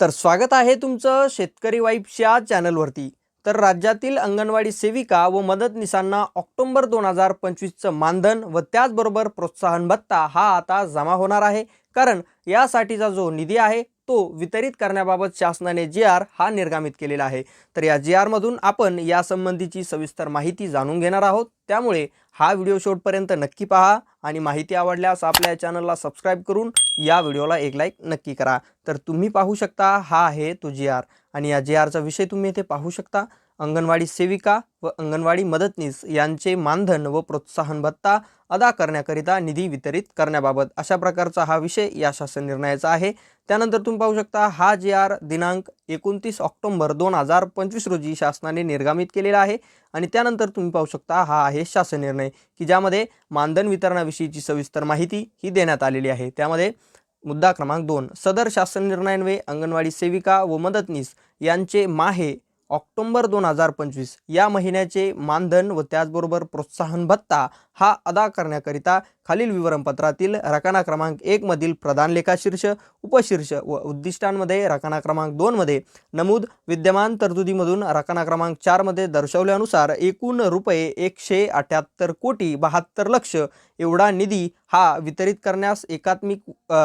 तर स्वागत आहे तुमचं शेतकरी वाईफच्या चॅनलवरती. तर राज्यातील अंगणवाडी सेविका व मदतनीसांना ऑक्टोबर दोन हजार पंचवीसचं मानधन व त्याचबरोबर प्रोत्साहन भत्ता हा आता जमा होणार आहे. कारण यासाठीचा जो निधी आहे तो वितरित करण्याबाबत शासनाने जी आर हा निर्गमित केलेला आहे. तर या जी आरमधून आपण यासंबंधीची सविस्तर माहिती जाणून घेणार आहोत. त्यामुळे हा व्हिडिओ शेवटपर्यंत नक्की पहा आणि माहिती आवडल्यास आपल्या चॅनलला सबस्क्राईब करून या व्हिडिओला एक लाईक नक्की करा. तर तुम्ही पाहू शकता हा आहे तो जी आर आणि या जी आरचा विषय तुम्ही इथे पाहू शकता. अंगणवाडी सेविका व अंगणवाडी मदतनीस यांचे मानधन व प्रोत्साहन भत्ता अदा करण्याकरिता निधी वितरित करण्याबाबत अशा प्रकारचा हा विषय या शासन निर्णयाचा आहे. त्यानंतर तुम्ही पाहू शकता हा जी आर दिनांक एकोणतीस ऑक्टोंबर दोन हजार पंचवीस रोजी शासनाने निर्गमित केलेला आहे आणि त्यानंतर तुम्ही पाहू शकता हा आहे शासन निर्णय की ज्यामध्ये मानधन वितरणाविषयीची सविस्तर माहिती ही देण्यात आलेली आहे. त्यामध्ये मुद्दा क्रमांक दोन सदर शासन निर्णयान्वये अंगणवाडी सेविका व मदतनीस यांचे माहे ऑक्टोंबर दोन हजार पंचवीस या महिन्याचे मानधन व त्याचबरोबर प्रोत्साहन भत्ता हा अदा करण्याकरिता खालील विवरणपत्रातील रकाना क्रमांक एकमधील प्रधान लेखाशीर्ष उपशीर्ष व उद्दिष्टांमध्ये रकाना क्रमांक दोनमध्ये नमूद विद्यमान तरतुदीमधून रकाना क्रमांक चारमध्ये दर्शवल्यानुसार एकूण रुपये एकशे अठ्याहत्तर कोटी बहात्तर लक्ष एवढा निधी हा वितरित करण्यास एकात्मिक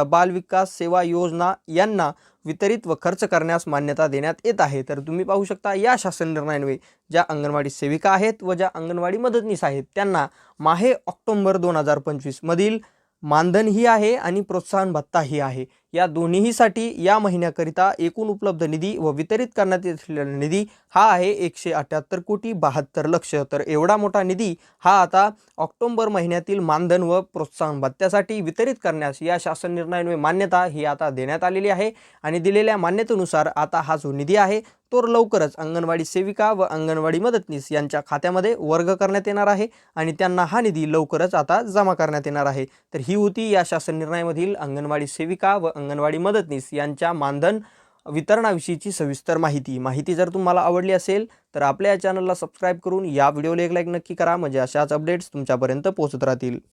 बालविकास सेवा योजना यांना वितरित व खर्च करण्यास मान्यता देण्यात येत आहे. तर तुम्ही पाहू शकता या शासन निर्णयान्वये ज्या अंगणवाडी सेविका आहेत व ज्या अंगणवाडी मदतनीस आहेत त्यांना माहे ऑक्टोंबर दोन हजार पंचवीसमधील मानधनही आहे आणि प्रोत्साहन भत्ताही आहे. या दोन्हीसाठी या महिन्याकरिता एकूण उपलब्ध निधी व वितरित करण्यात येतलेला निधी हा आहे एकशे अठ्याहत्तर कोटी बहात्तर लक्ष. तर एवढा मोठा निधी हा आता ऑक्टोंबर महिन्यातील मानधन व प्रोत्साहन भत्त्यासाठी वितरित करण्यास या शासन निर्णयान्वये मान्यता ही आता देण्यात आलेली आहे आणि दिलेल्या मान्यतेनुसार आता हा जो निधी आहे तर लवकरच अंगणवाडी सेविका व अंगणवाडी मदतनीस यांच्या खात्यामध्ये वर्ग करण्यात येणार आहे आणि त्यांना हा निधी लवकरच आता जमा करण्यात येणार आहे. तर ही होती या शासन निर्णयामधील अंगणवाडी सेविका व अंगणवाडी मदतनीस यांच्या मानधन वितरणाविषयीची सविस्तर माहिती. माहिती जर तुम्हाला आवडली असेल तर आपल्या या चॅनलला सबस्क्राईब करून या व्हिडिओला एक लाईक नक्की करा. म्हणजे अशाच अपडेट्स तुमच्यापर्यंत पोहोचत राहतील.